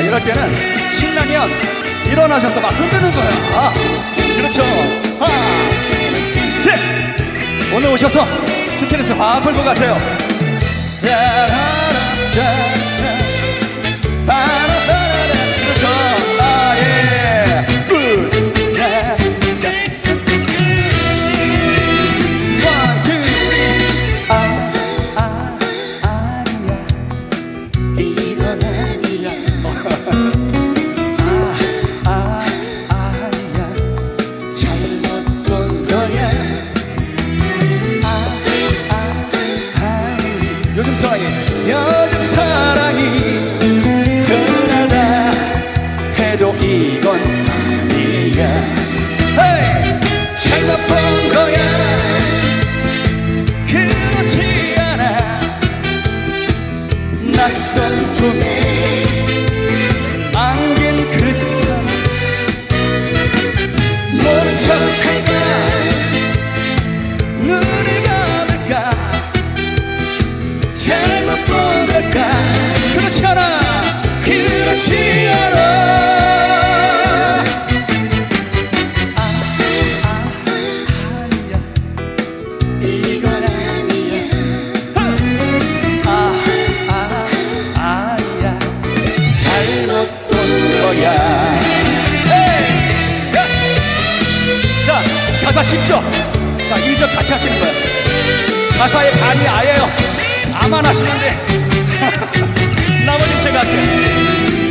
이럴 때는 신나면 일어나셔서 막 흔드는 거야. 아, 그렇죠. 하나, 셋. 오늘 오셔서 스트레스 확 풀고 가세요. 아니. 요즘 사랑이 흔하다 해도 이건 아니야! 잘못 본 거야 그렇지 않아 낯선 품에 안긴 그사 거야! 자 가사 쉽죠? 자 1절 같이 하시는 거예요 가사의 반이 아예요 아만 하시면 돼 나머지 제가 할게요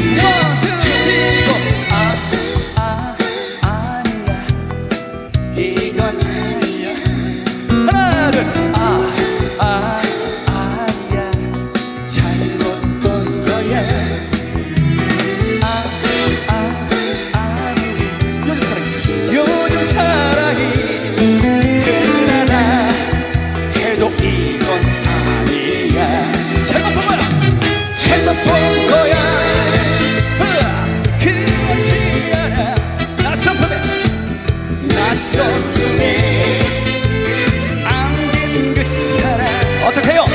있어 안긴 그 사람 어떻게 해요?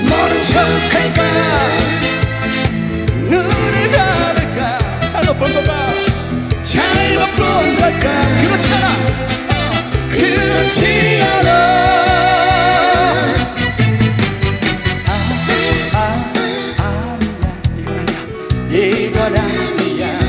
모른 척할까 눈을 가릴까 잘못 본 건가 잘못 본 걸까 그렇지 않아 그렇지 않아 아, 아, 아, 이건 아니야 이건 아니야